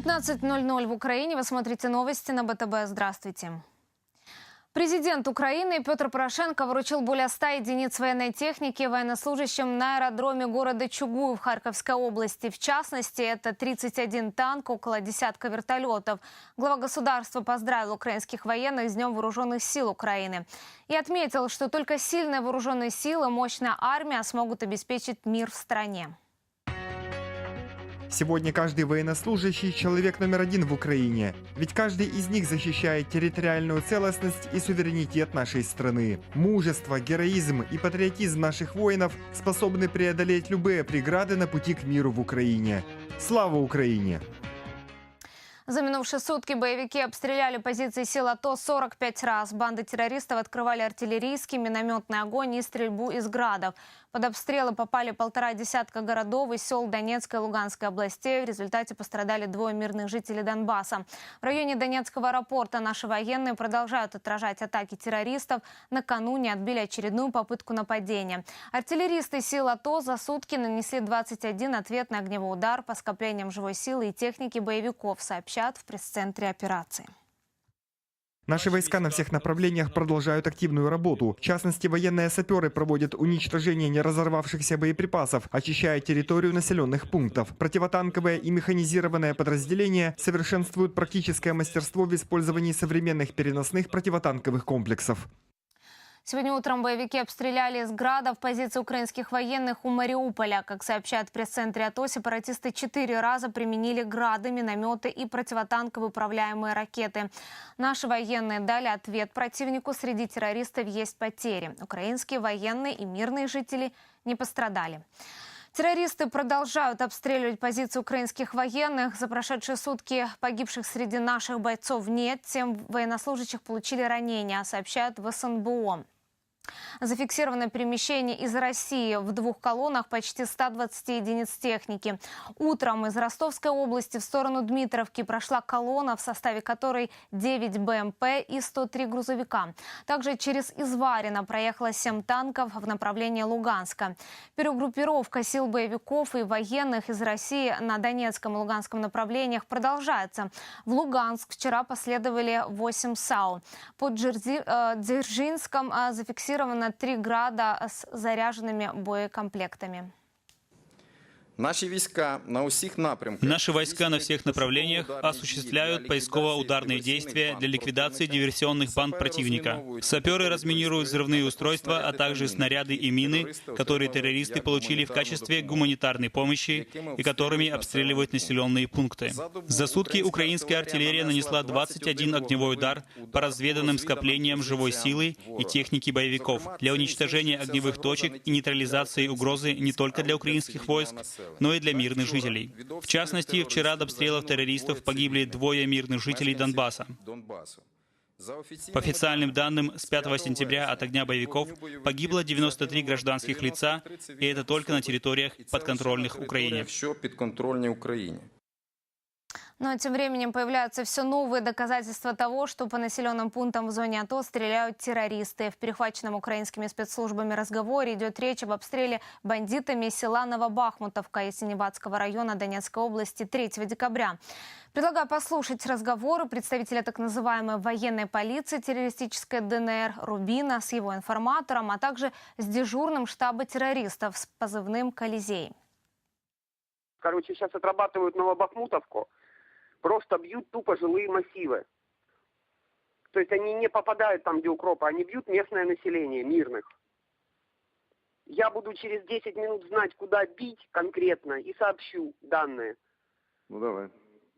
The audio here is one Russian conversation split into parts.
15.00 в Украине. Вы смотрите новости на БТБ. Здравствуйте. Президент Украины Петр Порошенко вручил более 100 единиц военной техники военнослужащим на аэродроме города Чугуев Харьковской области. В частности, это 31 танк, около десятка вертолетов. Глава государства поздравил украинских военных с Днем Вооруженных сил Украины. И отметил, что только сильные вооруженные силы, мощная армия смогут обеспечить мир в стране. Сегодня каждый военнослужащий – человек номер один в Украине. Ведь каждый из них защищает территориальную целостность и суверенитет нашей страны. Мужество, героизм и патриотизм наших воинов способны преодолеть любые преграды на пути к миру в Украине. Слава Украине! За минувшие сутки боевики обстреляли позиции сил АТО 45 раз. Банды террористов открывали артиллерийский, минометный огонь и стрельбу из градов. Под обстрелы попали полтора десятка городов и сел Донецкой и Луганской областей. В результате пострадали двое мирных жителей Донбасса. В районе Донецкого аэропорта наши военные продолжают отражать атаки террористов. Накануне отбили очередную попытку нападения. Артиллеристы сил АТО за сутки нанесли 21 ответный огневой удар по скоплениям живой силы и техники боевиков, сообщат в пресс-центре операции. Наши войска на всех направлениях продолжают активную работу. В частности, военные саперы проводят уничтожение неразорвавшихся боеприпасов, очищая территорию населенных пунктов. Противотанковые и механизированные подразделения совершенствуют практическое мастерство в использовании современных переносных противотанковых комплексов. Сегодня утром боевики обстреляли из градов позиции украинских военных у Мариуполя. Как сообщают в пресс-центре АТО, сепаратисты четыре раза применили грады, минометы и противотанковые управляемые ракеты. Наши военные дали ответ противнику. Среди террористов есть потери. Украинские военные и мирные жители не пострадали. Террористы продолжают обстреливать позиции украинских военных. За прошедшие сутки погибших среди наших бойцов нет. Семь военнослужащих получили ранения, сообщают в СНБО. Зафиксировано перемещение из России в двух колоннах почти 120 единиц техники. Утром из Ростовской области в сторону Дмитровки прошла колонна, в составе которой 9 БМП и 103 грузовика. Также через Изварина проехало 7 танков в направлении Луганска. Перегруппировка сил боевиков и военных из России на Донецком и Луганском направлениях продолжается. В Луганск вчера последовали 8 САУ. Под э, Дзержинском э, зафиксировано 3 града с заряженными боекомплектами. Наши войска на всех напрямках. Наши войска на всех направлениях осуществляют поисково-ударные действия для ликвидации диверсионных банд противника. Саперы разминируют взрывные устройства, а также снаряды и мины, которые террористы получили в качестве гуманитарной помощи и которыми обстреливают населенные пункты. За сутки украинская артиллерия нанесла 21 огневой удар по разведанным скоплениям живой силы и техники боевиков для уничтожения огневых точек и нейтрализации угрозы не только для украинских войск, но и для мирных жителей. В частности, вчера от обстрелов террористов погибли двое мирных жителей Донбасса. По официальным данным, с 5 сентября от огня боевиков погибло 93 гражданских лица, и это только на территориях подконтрольных Украине. Що підконтрольні Україні. Но тем временем появляются все новые доказательства того, что по населенным пунктам в зоне АТО стреляют террористы. В перехваченном украинскими спецслужбами разговоре идет речь об обстреле бандитами села Новобахмутовка Ясенебатского района Донецкой области 3 декабря. Предлагаю послушать разговоры представителя так называемой военной полиции террористической ДНР Рубина с его информатором, а также с дежурным штаба террористов с позывным «Колизей». Короче, сейчас отрабатывают Новобахмутовку, просто бьют тупо жилые массивы. То есть они не попадают там, где укропа, они бьют местное население, мирных. Я буду через 10 минут знать, куда бить конкретно и сообщу данные. Ну давай.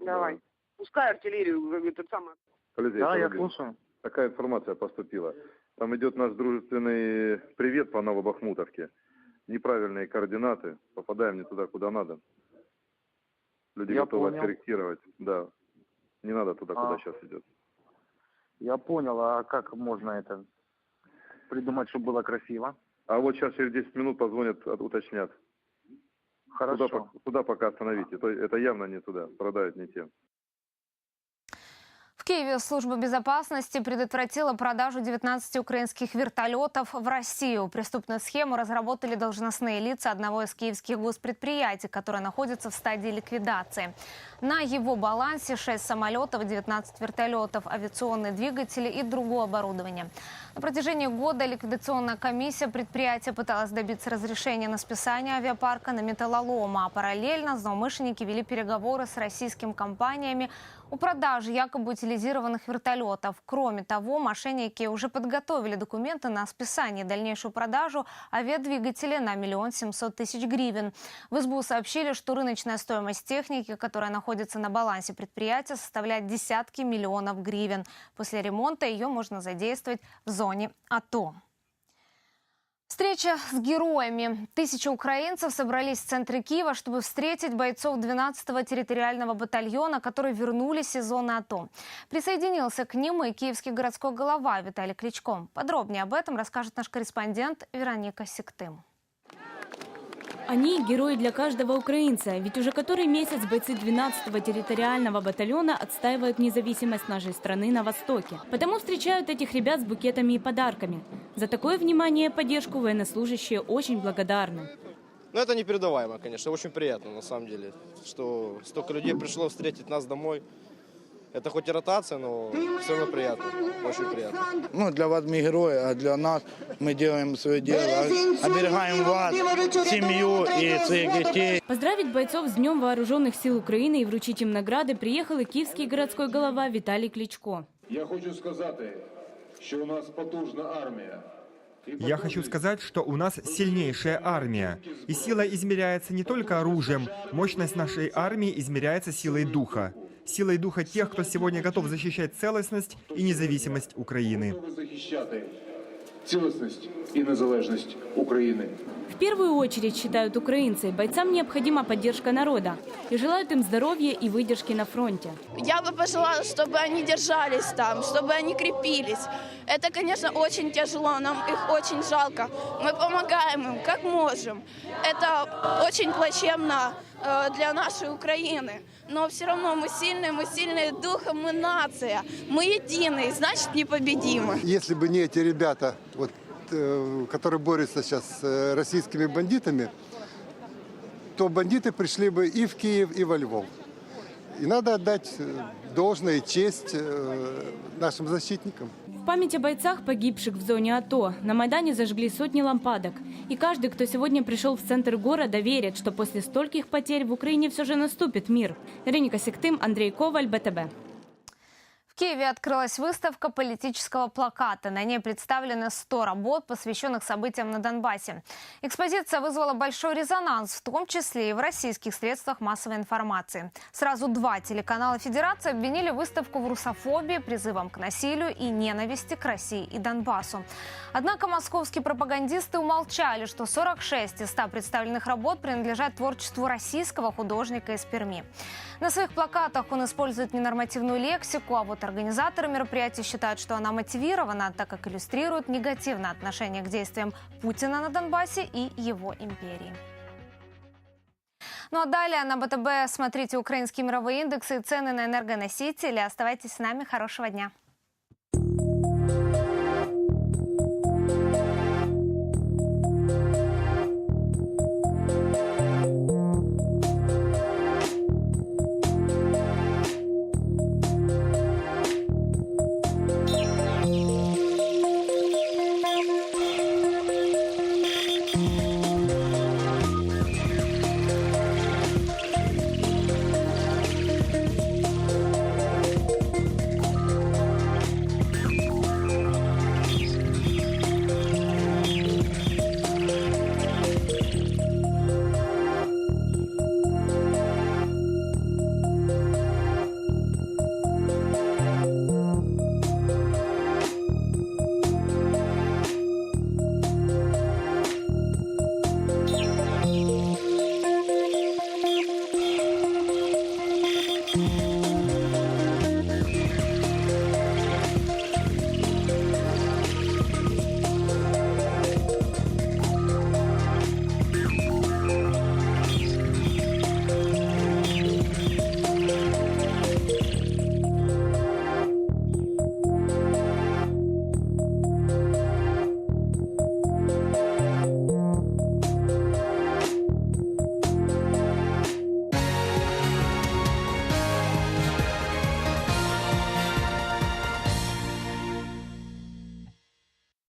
Давай. Пускай артиллерию, этот самый... Колизей, Да, я слушаю. Такая информация поступила. Там идет наш дружественный привет по Новобахмутовке. Неправильные координаты. Попадаем не туда, куда надо. Люди Я готовы понял. откорректировать. Да. Не надо туда, А. куда сейчас идет. Я понял, а как можно это придумать, чтобы было красиво? А вот сейчас через 10 минут позвонят, уточнят. Хорошо. Куда, по- куда пока остановите. То, это явно не туда. Продают не тем. Киеве служба безопасности предотвратила продажу 19 украинских вертолетов в Россию. Преступную схему разработали должностные лица одного из киевских госпредприятий, которое находится в стадии ликвидации. На его балансе 6 самолетов, 19 вертолетов, авиационные двигатели и другое оборудование. На протяжении года ликвидационная комиссия предприятия пыталась добиться разрешения на списание авиапарка на металлолома, а параллельно злоумышленники вели переговоры с российскими компаниями о продаже якобы утилизированных вертолетов. Кроме того, мошенники уже подготовили документы на списание дальнейшую продажу авиадвигателя на миллион семьсот тысяч гривен. В СБУ сообщили, что рыночная стоимость техники, которая находится на балансе предприятия, составляет десятки миллионов гривен. После ремонта ее можно задействовать в зоне АТО. Встреча с героями. Тысячи украинцев собрались в центре Киева, чтобы встретить бойцов 12-го территориального батальона, которые вернулись из зоны АТО. Присоединился к ним и киевский городской голова Виталий Кличко. Подробнее об этом расскажет наш корреспондент Вероника Сектым. Они – герои для каждого украинца, ведь уже который месяц бойцы 12-го территориального батальона отстаивают независимость нашей страны на Востоке. Потому встречают этих ребят с букетами и подарками. За такое внимание и поддержку военнослужащие очень благодарны. Ну, это непередаваемо, конечно, очень приятно, на самом деле, что столько людей пришло встретить нас домой. Это хоть и ротация, но все равно приятно, очень приятно. Ну, для вас мы герои, а для нас мы делаем свое дело, а- оберегаем вас, семью и своих детей. Поздравить бойцов с Днем Вооруженных сил Украины и вручить им награды приехал и киевский городской голова Виталий Кличко. Я хочу сказати, що у нас потужна армія. І Я хочу сказать, что у нас сильнейшая армия. И сила измеряется не только оружием. Мощность нашей армии измеряется силой духа Силой духа тех, кто сегодня готов защищать целостность и независимость Украины. готові захищати цілісність і незалежність України. В первую очередь, считают украинцы, бойцам необходима поддержка народа и желают им здоровья и выдержки на фронте. Я бы пожелала, чтобы они держались там, чтобы они крепились. Это, конечно, очень тяжело, нам их очень жалко. Мы помогаем им, как можем. Это очень плачевно э, для нашей Украины. Но все равно мы сильные, мы сильные духом, мы нация. Мы единые, значит непобедимы. Если бы не эти ребята, вот, э, которые борются сейчас с э, российскими бандитами, то бандиты пришли бы и в Киев, и во Львов. И надо отдать э, должное честь э, нашим защитникам. В память о бойцах, погибших в зоне АТО, на Майдане зажгли сотни лампадок. И каждый, кто сегодня пришел в центр города, верит, что после стольких потерь в Украине все же наступит мир. Вероника Сектым, Андрей Коваль, БТБ. Киеве открылась выставка политического плаката. На ней представлены 100 работ, посвященных событиям на Донбассе. Экспозиция вызвала большой резонанс, в том числе и в российских средствах массовой информации. Сразу два телеканала Федерации обвинили выставку в русофобии, призывом к насилию и ненависти к России и Донбассу. Однако московские пропагандисты умолчали, что 46 из 100 представленных работ принадлежат творчеству российского художника из Перми. На своих плакатах он использует ненормативную лексику, а вот организаторы мероприятия считают, что она мотивирована, так как иллюстрирует негативное отношение к действиям Путина на Донбассе и его империи. Ну а далее на БТБ смотрите украинские мировые индексы и цены на энергоносители. Оставайтесь с нами. Хорошего дня. Bye.